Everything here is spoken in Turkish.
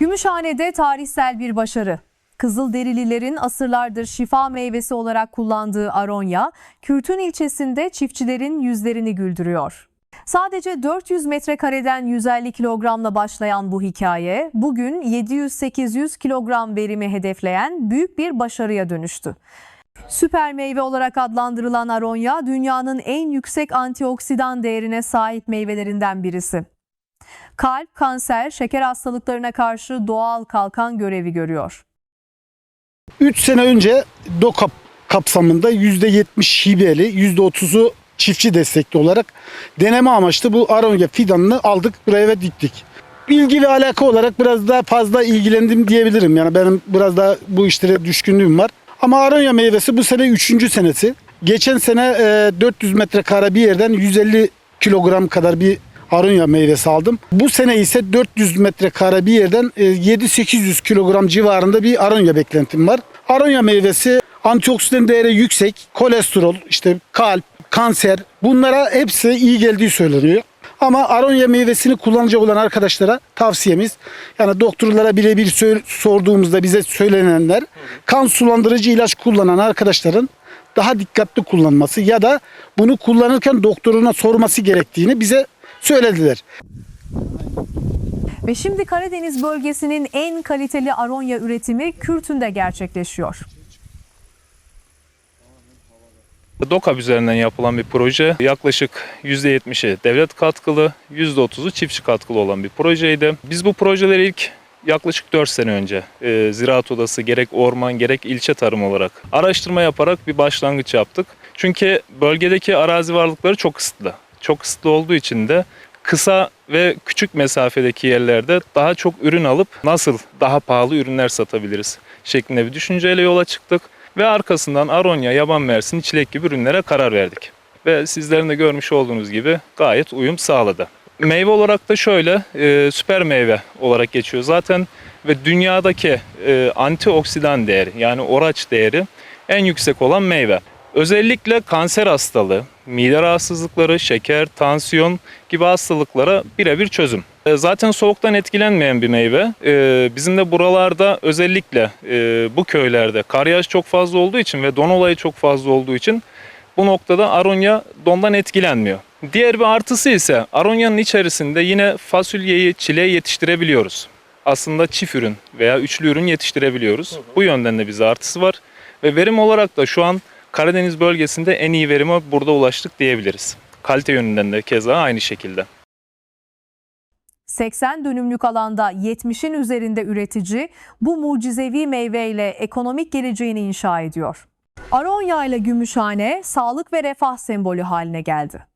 Gümüşhane'de tarihsel bir başarı. Kızılderililerin asırlardır şifa meyvesi olarak kullandığı aronya, Kürtün ilçesinde çiftçilerin yüzlerini güldürüyor. Sadece 400 metrekareden 150 kilogramla başlayan bu hikaye, bugün 700-800 kilogram verimi hedefleyen büyük bir başarıya dönüştü. Süper meyve olarak adlandırılan aronya, dünyanın en yüksek antioksidan değerine sahip meyvelerinden birisi. Kalp, kanser, şeker hastalıklarına karşı doğal kalkan görevi görüyor. 3 sene önce DOKAP kapsamında %70 hibeli, %30'u çiftçi destekli olarak deneme amaçlı bu aronya fidanını aldık buraya ve diktik. Bilgi ve alaka olarak biraz daha fazla ilgilendim diyebilirim. Yani benim biraz daha bu işlere düşkünlüğüm var. Ama aronya meyvesi bu sene 3. senesi. Geçen sene e, 400 metrekare bir yerden 150 kilogram kadar bir aronya meyvesi aldım. Bu sene ise 400 metrekare bir yerden e, 7-800 kilogram civarında bir aronya beklentim var. Aronya meyvesi antioksidan değeri yüksek, kolesterol, işte kalp, kanser bunlara hepsi iyi geldiği söyleniyor. Ama aronya meyvesini kullanacak olan arkadaşlara tavsiyemiz yani doktorlara birebir sorduğumuzda bize söylenenler kan sulandırıcı ilaç kullanan arkadaşların daha dikkatli kullanması ya da bunu kullanırken doktoruna sorması gerektiğini bize söylediler. Ve şimdi Karadeniz bölgesinin en kaliteli aronya üretimi Kürtün'de gerçekleşiyor. DOKAP üzerinden yapılan bir proje. Yaklaşık %70'i devlet katkılı, %30'u çiftçi katkılı olan bir projeydi. Biz bu projeleri ilk yaklaşık 4 sene önce e, Ziraat Odası gerek orman gerek ilçe tarım olarak araştırma yaparak bir başlangıç yaptık. Çünkü bölgedeki arazi varlıkları çok kısıtlı. Çok kısıtlı olduğu için de kısa ve küçük mesafedeki yerlerde daha çok ürün alıp nasıl daha pahalı ürünler satabiliriz şeklinde bir düşünceyle yola çıktık. Ve arkasından aronya, yaban mersini, çilek gibi ürünlere karar verdik. Ve sizlerin de görmüş olduğunuz gibi gayet uyum sağladı. Meyve olarak da şöyle e, süper meyve olarak geçiyor zaten ve dünyadaki e, antioksidan değeri yani oraç değeri en yüksek olan meyve. Özellikle kanser hastalığı, mide rahatsızlıkları, şeker, tansiyon gibi hastalıklara birebir çözüm. E, Zaten soğuktan etkilenmeyen bir meyve. E, Bizim de buralarda özellikle e, bu köylerde kar yağış çok fazla olduğu için ve don olayı çok fazla olduğu için bu noktada aronya dondan etkilenmiyor. Diğer bir artısı ise aronyanın içerisinde yine fasulyeyi, çileği yetiştirebiliyoruz. Aslında çift ürün veya üçlü ürün yetiştirebiliyoruz. Bu yönden de bize artısı var. Ve verim olarak da şu an Karadeniz bölgesinde en iyi verime burada ulaştık diyebiliriz. Kalite yönünden de keza aynı şekilde. 80 dönümlük alanda 70'in üzerinde üretici bu mucizevi meyveyle ekonomik geleceğini inşa ediyor. Aronya ile Gümüşhane sağlık ve refah sembolü haline geldi.